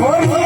Oi,